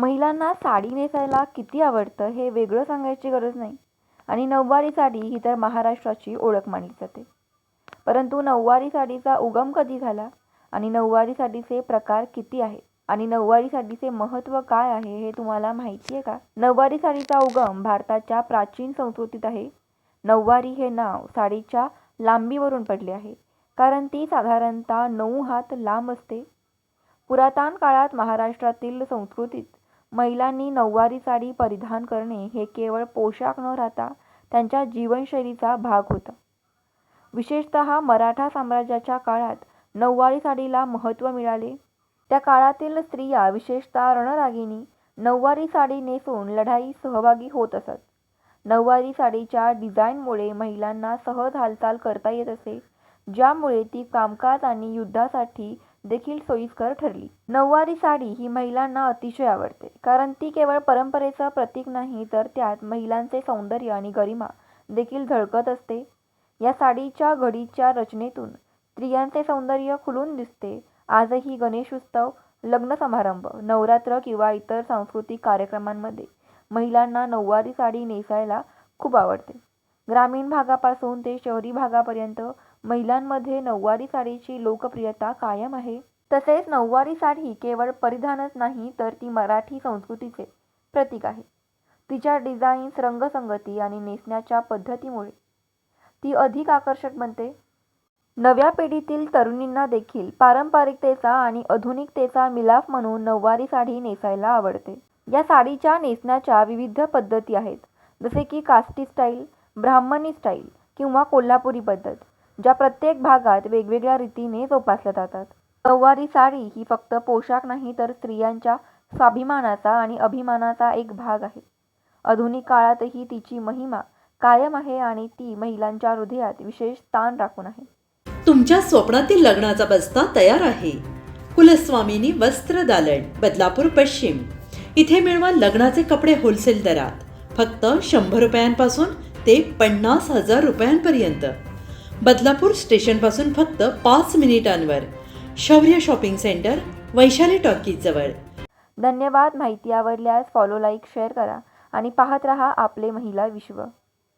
महिलांना साडी नेसायला किती आवडतं हे वेगळं सांगायची गरज नाही. आणि नऊवारी साडी ही तर महाराष्ट्राची ओळख मानली जाते. परंतु नऊवारी साडीचा उगम कधी झाला? आणि नऊवारी साडीचे प्रकार किती आहे? आणि नऊवारी साडीचे महत्त्व काय आहे हे तुम्हाला माहिती आहे का? नऊवारी साडीचा उगम भारताच्या प्राचीन संस्कृतीत आहे. नऊवारी हे नाव साडीच्या लांबीवरून पडले आहे. कारण ती साधारणतः नऊ हात लांब असते. पुरातन काळात महाराष्ट्रातील संस्कृतीत महिलांनी नऊवारी साडी परिधान करणे हे केवळ पोशाख न राहता त्यांच्या जीवनशैलीचा भाग होता. विशेषतः मराठा साम्राज्याच्या काळात नऊवारी साडीला महत्त्व मिळाले. त्या काळातील स्त्रिया विशेषतः रणरागिणी नऊवारी साडी नेसून लढाई सहभागी होत असत. नऊवारी साडीच्या डिझाईनमुळे महिलांना सहज हालचाल करता येत असे ज्यामुळे ती कामकाज आणि युद्धासाठी देखील सोयीस्कर ठरली. नऊवारी साडी ही महिलांना अतिशय आवडते. कारण ती केवळ परंपरेचं प्रतीक नाही तर त्यात महिलांचे सौंदर्य आणि गरिमा देखील झळकत असते. या साडीच्या घडीच्या रचनेतून स्त्रियांचे सौंदर्य खुलून दिसते. आजही गणेशोत्सव लग्न समारंभ नवरात्र किंवा इतर सांस्कृतिक कार्यक्रमांमध्ये महिलांना नऊवारी साडी नेसायला खूप आवडते. ग्रामीण भागापासून ते शहरी भागापर्यंत महिलांमध्ये नऊवारी साडीची लोकप्रियता कायम आहे. तसेच नऊवारी साडी केवळ परिधानच नाही तर ती मराठी संस्कृतीचे प्रतीक आहे. तिच्या डिझाईन्स रंगसंगती आणि नेसण्याच्या पद्धतीमुळे ती अधिक आकर्षक बनते. नव्या पिढीतील तरुणींना देखील पारंपरिकतेचा आणि आधुनिकतेचा मिलाफ म्हणून नऊवारी साडी नेसायला आवडते. या साडीच्या नेसण्याच्या विविध पद्धती आहेत. जसे की काष्टी स्टाईल ब्राह्मणी स्टाईल किंवा कोल्हापुरी पद्धत. ज्या प्रत्येक भागात वेगवेगळ्या रीतीने जोपासल्या जातात. नऊवारी साडी ही फक्त पोशाख नाही तर स्त्रियांच्या स्वाभिमानाचा आणि अभिमानाचा एक भाग आहे. आधुनिक काळातही तिची महिमा कायम आहे आणि ती महिलांच्या हृदयात विशेष स्थान राखून आहे. तुमच्या स्वप्नातील लग्नाचा बस्ता तयार आहे. कुलस्वामिनी वस्त्र दालन बदलापूर पश्चिम. इथे मिळवा लग्नाचे कपडे होलसेल दरात. फक्त शंभर रुपयांपासून ते पन्नास हजार रुपयांपर्यंत. बदलापूर स्टेशनपासून फक्त पाच मिनिटांवर. शौर्य शॉपिंग सेंटर वैशाली टॉकीजजवळ धन्यवाद माहिती आवडल्यास फॉलो लाईक शेअर करा आणि पाहत रहा आपले महिला विश्व.